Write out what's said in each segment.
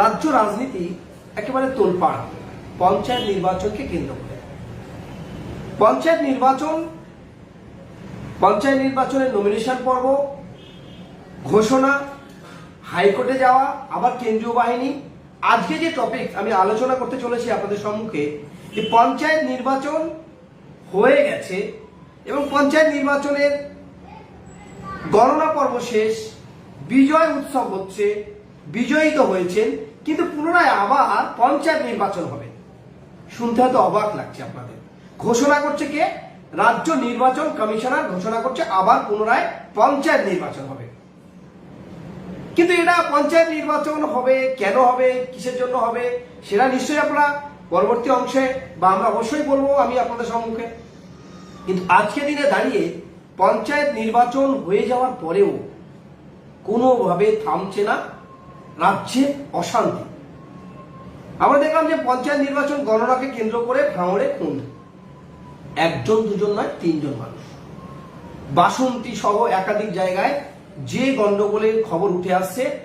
রাজ্য রাজনীতি একেবারে তোলপাড়, পঞ্চায়েত নির্বাচনকে কেন্দ্র করে। পঞ্চায়েত নির্বাচন, পঞ্চায়েত নির্বাচনের নমিনেশন পর্ব, ঘোষণা, হাইকোর্টে যাওয়া, আবার কেন্দ্রীয় বাহিনী। আজকে যে টপিক আমি আলোচনা করতে চলেছি আপনাদের সম্মুখে, যে পঞ্চায়েত নির্বাচন হয়ে গেছে এবং পঞ্চায়েত নির্বাচনের গণনা পর্ব শেষ, বিজয় উৎসব হচ্ছে বিজয়ী হয়েছেন, কিন্তু পুনরায় আবার পঞ্চায়েত নির্বাচন হবে। শুনতে হয়তো অবাক লাগছে আপনাদের। ঘোষণা করছে কে? রাজ্য নির্বাচন কমিশনার ঘোষণা করছে, আবার পুনরায় পঞ্চায়েত নির্বাচন হবে। কিন্তু এটা পঞ্চায়েত নির্বাচন হবে, কেন হবে, কিসের জন্য হবে, সেটা নিশ্চয়ই আপনারা পরবর্তী অংশে বা আমরা অবশ্যই বলব আমি আপনাদের সম্মুখে। কিন্তু আজকে দিনে দাঁড়িয়ে পঞ্চায়েত নির্বাচন হয়ে যাওয়ার পরেও কোনোভাবে থামছে না। রাজ্যের অশান্তি। আমরা দেখলাম যে পঞ্চায়েত নির্বাচন গণনাকে কেন্দ্র করে ভাঙড়ে খুন। একজন, দুজন নয়, তিনজন মানুষ। বাসন্তী সহ একাধিক জায়গায় যে গন্ডগোলের খবর উঠে আসছে,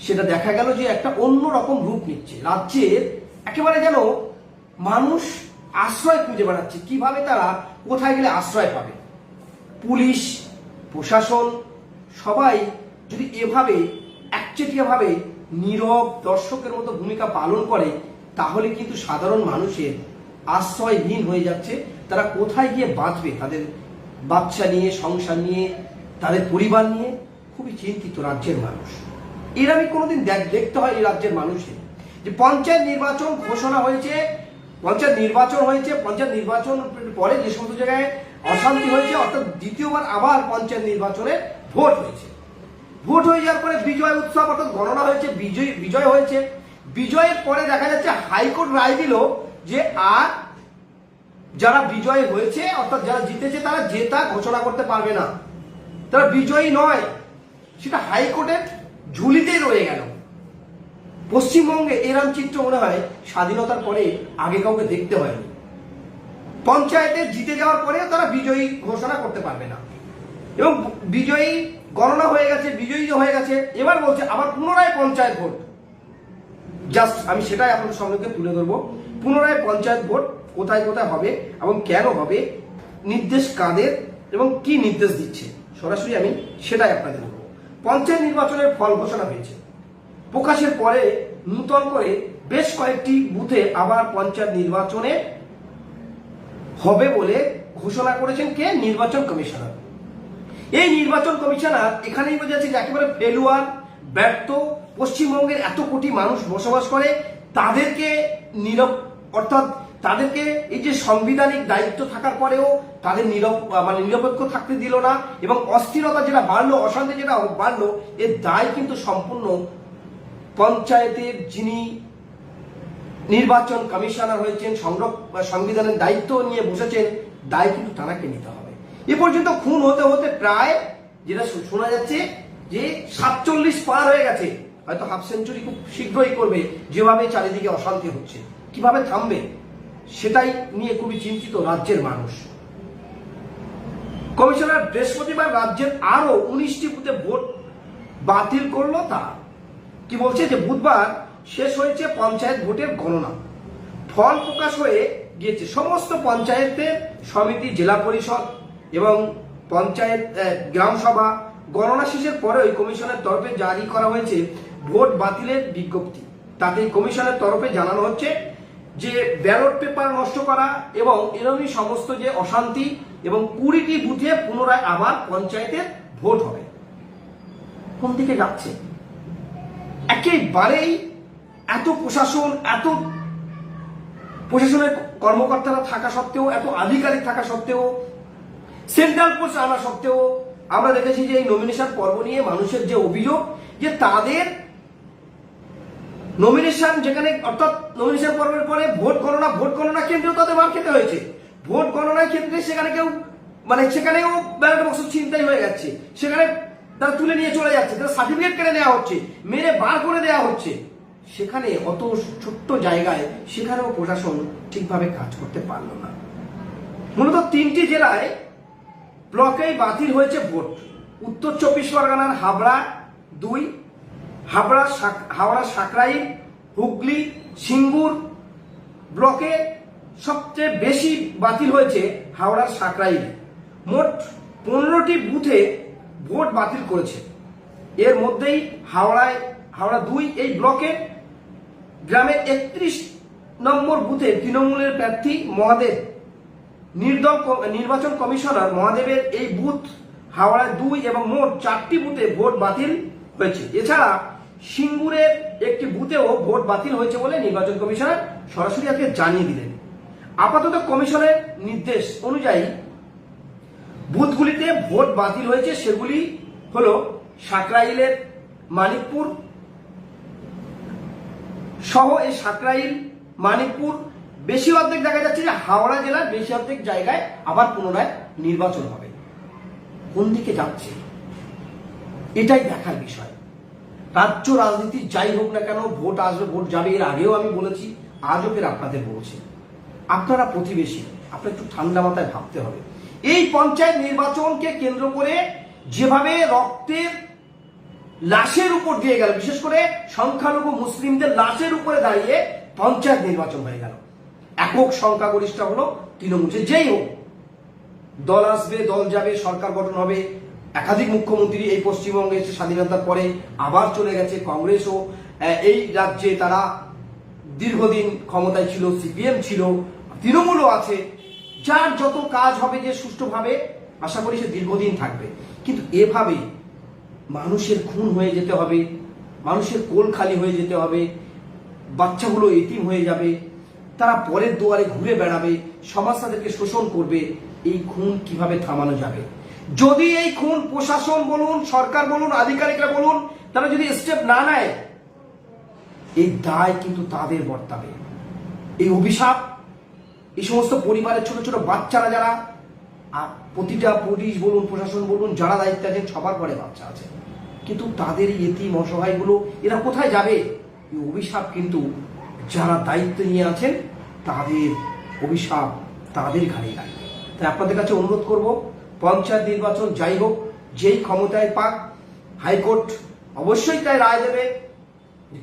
সেটা দেখা গেল যে একটা অন্য রকম রূপ নিচ্ছে। রাজ্যের একেবারে যেন মানুষ আশ্রয় খুঁজে বেড়াচ্ছে। কীভাবে তারা কোথায় গেলে আশ্রয় পাবে? পুলিশ, প্রশাসন, সবাই যদি এভাবে একচেটিয়াভাবে নীরব দর্শকের মতো ভূমিকা পালন করে, তাহলে কিন্তু সাধারণ মানুষের আশ্রয়হীন হয়ে যাচ্ছে। তারা কোথায় গিয়ে বাঁচবে? তাদের বাচ্চা নিয়ে, সংসার নিয়ে, তাদের পরিবার নিয়ে? খুবই চিন্তিত রাজ্যের মানুষ। এর আমি কোনোদিন দেখ- দেখতে হয় এই রাজ্যের মানুষের। যে পঞ্চায়েত নির্বাচন ঘোষণা হয়েছে, পঞ্চায়েত নির্বাচন হয়েছে, পঞ্চায়েত নির্বাচন পরে যে সমস্ত জায়গায় অশান্তি হয়েছে, অর্থাৎ দ্বিতীয়বার আবার পঞ্চায়েত নির্বাচনে ভোট হয়েছে। ভোট হয়ে যাওয়ার পরে বিজয় উৎসব অর্থাৎ গণনা হয়েছে, বিজয় বিজয় হয়েছে। বিজয়ের পরে দেখা যাচ্ছে হাইকোর্ট রায় দিল যে আর যারা বিজয় হয়েছে, অর্থাৎ যারা জিতেছে, তারা জেতা ঘোষণা করতে পারবে না। তারা বিজয়ী নয়। সেটা হাইকোর্টের ঝুলিতেই রয়ে গেল। পশ্চিমবঙ্গে এরম চিত্র মনে হয় স্বাধীনতার পরে আগে কাউকে দেখতে হয়নি। পঞ্চায়েতে জিতে যাওয়ার পরেও তারা বিজয়ী ঘোষণা করতে পারবে না। এবং বিজয়ী গণনা হয়ে গেছে, বিজয়ী হয়ে গেছে, এবার বলছে আবার পুনরায় পঞ্চায়েত ভোট। জাস্ট আমি সেটাই আপনাদের সম্মুখে তুলে ধরবো। পুনরায় পঞ্চায়েত ভোট কোথায় কোথায় হবে এবং কেন হবে, নির্দেশ কাদের এবং কি নির্দেশ দিচ্ছে, সরাসরি আমি সেটাই আপনাদের বলব। পঞ্চায়েত নির্বাচনের ফল ঘোষণা হয়েছে। প্রকাশের পরে নূতন করে বেশ কয়েকটি বুথে আবার পঞ্চায়েত নির্বাচনে হবে বলে ঘোষণা করেছেন কে? নির্বাচন কমিশনার। এই নির্বাচন কমিশনার এখানেই বোঝা বোঝাচ্ছে যে একেবারে ফেলুয়ার ব্যর্থ, পশ্চিমবঙ্গের এত কোটি মানুষ বসবাস করে, তাদেরকে নিরব, অর্থাৎ তাদেরকে এই যে সাংবিধানিক দায়িত্ব থাকার পরেও তাদের নিরব মানে নিরপেক্ষ থাকতে দিল না এবং অস্থিরতা যেটা বাড়লো, অশান্তি যেটা বাড়লো, এর দায় কিন্তু সম্পূর্ণ পঞ্চায়েতের যিনি নির্বাচন কমিশনার হয়েছেন সংরক- সংবিধানের দায়িত্ব নিয়ে বসেছেন, দায় কিন্তু তারাকে নিতে হবে। এ পর্যন্ত খুন হতে হতে প্রায় যেটা শোনা যাচ্ছে যে সাতচল্লিশ পার হয়ে গেছে। হয়তো হাফ সেঞ্চুরি খুব শীঘ্রই করবে, যেভাবে চারিদিকে অশান্তি হচ্ছে। কীভাবে থামবে, সেটাই নিয়ে খুবই চিন্তিত রাজ্যের মানুষ। কমিশনার বৃহস্পতিবার রাজ্যের আরও উনিশটি বুথে ভোট বাতিল করল তা কি বলছে যে বুধবার শেষ হয়েছে পঞ্চায়েত ভোটের গণনা। ফল প্রকাশ হয়ে গিয়েছে। সমস্ত পঞ্চায়েতের সমিতি, জেলা পরিষদ এবং পঞ্চায়েত গ্রাম সভা গণনা শেষের পরে ওই কমিশনের তরফে জারি করা হয়েছে ভোট বাতিলের বিজ্ঞপ্তি। তাতে কমিশনের তরফে জানানো হচ্ছে যে ব্যালট পেপার নষ্ট করা এবং এরকমই সমস্ত যে অশান্তি এবং কুড়িটি বুথে পুনরায় আবার পঞ্চায়েতের ভোট হবে। কোন দিকে যাচ্ছে? একেবারেই এত প্রশাসন, এত প্রশাসনের কর্মকর্তারা থাকা সত্ত্বেও, এত আধিকারিক থাকা সত্ত্বেও সেন্ট্রাল পোস্ট আনা সত্ত্বেও আমরা দেখেছি যে এই নমিনেশন পর্ব নিয়ে মানুষের যে অভিযোগ, যে তাদের নমিনেশন যেখানে অর্থাৎ নমিনেশন পর্বের পরে ভোট গণনা ভোট গণনা কেন্দ্রেও তাদের মার খেতে হয়েছে। ভোট গণনার ক্ষেত্রে সেখানে কেউ মানে সেখানেও ব্যালট বক্স ছিনতাই হয়ে যাচ্ছে। সেখানে তারা তুলে নিয়ে চলে যাচ্ছে, তারা সার্টিফিকেট কেড়ে নেওয়া হচ্ছে, মেরে বার করে দেওয়া হচ্ছে। সেখানে অত ছোট্ট জায়গায় সেখানেও প্রশাসন ঠিকভাবে কাজ করতে পারল না। মূলত তিনটি জেলায় ব্লকেই বাতিল হয়েছে ভোট। উত্তর চব্বিশ পরগনার হাবড়া দুই, হাবড়া হাওড়া সাকরাইল হুগলি, সিঙ্গুর ব্লকে সবচেয়ে বেশি বাতিল হয়েছে হাওড়ার সাকরাইল মোট পনেরোটি বুথে ভোট বাতিল করেছে। এর মধ্যেই হাওড়ায় হাওড়া দুই এই ব্লকে গ্রামের একত্রিশ নম্বর বুথে তৃণমূলের প্রার্থী মহাদেব নির্দল নির্বাচন কমিশনার মহাদেবের এই বুথ হাওড়ায় দুই এবং মোট চারটি বুথে ভোট বাতিল হয়েছে। এছাড়া সিঙ্গুরের একটি বুথেও ভোট বাতিল হয়েছে বলে নির্বাচন কমিশনার সরাসরি আজকে জানিয়ে দিলেন। আপাতত কমিশনের নির্দেশ অনুযায়ী বুথগুলিতে ভোট বাতিল হয়েছে, সেগুলি হল সাকরাইলের মানিকপুর সহ এই সাকরাইল মানিকপুর বেশি অর্ধেক দেখা যাচ্ছে যে হাওড়া জেলার বেশি অর্ধেক জায়গায় আবার পুনরায় নির্বাচন হবে। কোন দিকে যাচ্ছে? এটাই দেখার বিষয়। রাজ্য রাজনীতি যাই হোক না কেন, ভোট আসবে, ভোট যাবে, এর আগেও আমি বলেছি, আজও ফের আপনাদের বলছি। আপনারা প্রতিবেশী, আপনার একটু ঠান্ডা মাথায় ভাবতে হবে। এই পঞ্চায়েত নির্বাচনকে কেন্দ্র করে যেভাবে রক্তের লাশের উপর দিয়ে গেল, বিশেষ করে সংখ্যালঘু মুসলিমদের লাশের উপরে দাঁড়িয়ে পঞ্চায়েত নির্বাচন হয়ে গেল। একক সংখ্যাগরিষ্ঠ হলো তৃণমূল যেই হোক। দল আসবে, দল যাবে, সরকার গঠন হবে। একাধিক মুখ্যমন্ত্রী এই পশ্চিমবঙ্গে এসে স্বাধীনতার পরে আবার চলে গেছে, কংগ্রেসও। এই রাজ্যে তারা দীর্ঘদিন ক্ষমতায় ছিল, সিপিএম ছিল, তৃণমূলও আছে। যার যত কাজ হবে যে সুষ্ঠুভাবে, আশা করি সে দীর্ঘদিন থাকবে। কিন্তু এভাবে মানুষের খুন হয়ে যেতে হবে, মানুষের কোল খালি হয়ে যেতে হবে, বাচ্চাগুলো এতিম হয়ে যাবে। তারা পরের দুয়ারে ঘুরে বেড়াবে, সমাজ তাদেরকে শোষণ করবে, এই খুন কীভাবে থামানো যাবে? যদি এই খুন প্রশাসন বলুন, সরকার বলুন, আধিকারিকরা বলুন, তারা যদি স্টেপ না নেয়, এই দায় কিন্তু তাদের বর্তাবে। এই অভিশাপ, এই সমস্ত পরিবারের ছোট ছোট বাচ্চারা যারা প্রতিটা পুলিশ বলুন, প্রশাসন বলুন, যারা দায়িত্বে আছেন, সবার পরে বাচ্চা আছে। কিন্তু তাদের এই এতিম অসহায়গুলো, এরা কোথায় যাবে? এই অভিশাপ কিন্তু যারা দায়িত্ব নিয়ে আছেন, তাদের অভিশাপ তাদের ঘাড়ে লাগবে তাই আপনাদের কাছে অনুরোধ করব, পঞ্চায়েত নির্বাচন যাই হোক, যেই ক্ষমতায় পাক, হাইকোর্ট অবশ্যই তাই রায় দেবে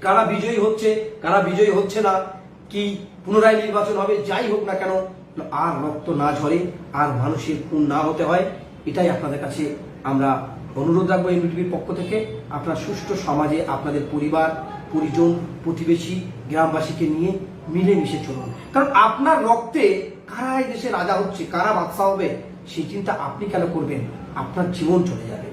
কারা বিজয়ী হচ্ছে, কারা বিজয়ী হচ্ছে না, কি পুনরায় নির্বাচন হবে, যাই হোক না কেন, আর রক্ত না ঝরে, আর মানুষের খুন না হতে হয়, এটাই আপনাদের কাছে আমরা অনুরোধ রাখব এনবিটিভির পক্ষ থেকে। আপনার সুষ্ঠু সমাজে, আপনাদের পরিবার পরিজন, প্রতিবেশী, গ্রামবাসীকে নিয়ে মিলেমিশে চলুন। কারণ আপনার রক্তে কারা এই দেশে রাজা হচ্ছে, কারা বাদশা হবে, সেই চিন্তা আপনি কেন করবেন? আপনার জীবন চলে যাবে।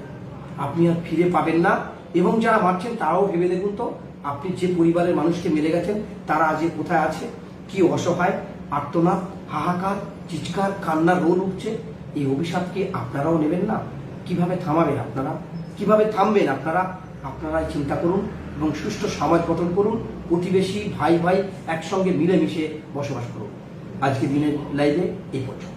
আপনি আর ফিরে পাবেন না। এবং যারা মারছেন, তারাও ভেবে দেখুন তো, আপনি যে পরিবারের মানুষকে মেরে গেছেন, তারা আজ কোথায় আছে? কি অসহায়, আর্তনাদ, হাহাকার, চিৎকার, কান্নার রোল উঠছে এই অভিশাপকে আপনারাও নেবেন না? কীভাবে থামাবেন আপনারা? কীভাবে থামবেন আপনারা? আপনারাই চিন্তা করুন। এবং সুষ্ঠ সমাজ গঠন করুন, প্রতিবেশী ভাই ভাই একসঙ্গে মিলেমিশে বসবাস করুন। আজকে দিনের লাইভে এই পর্যন্ত।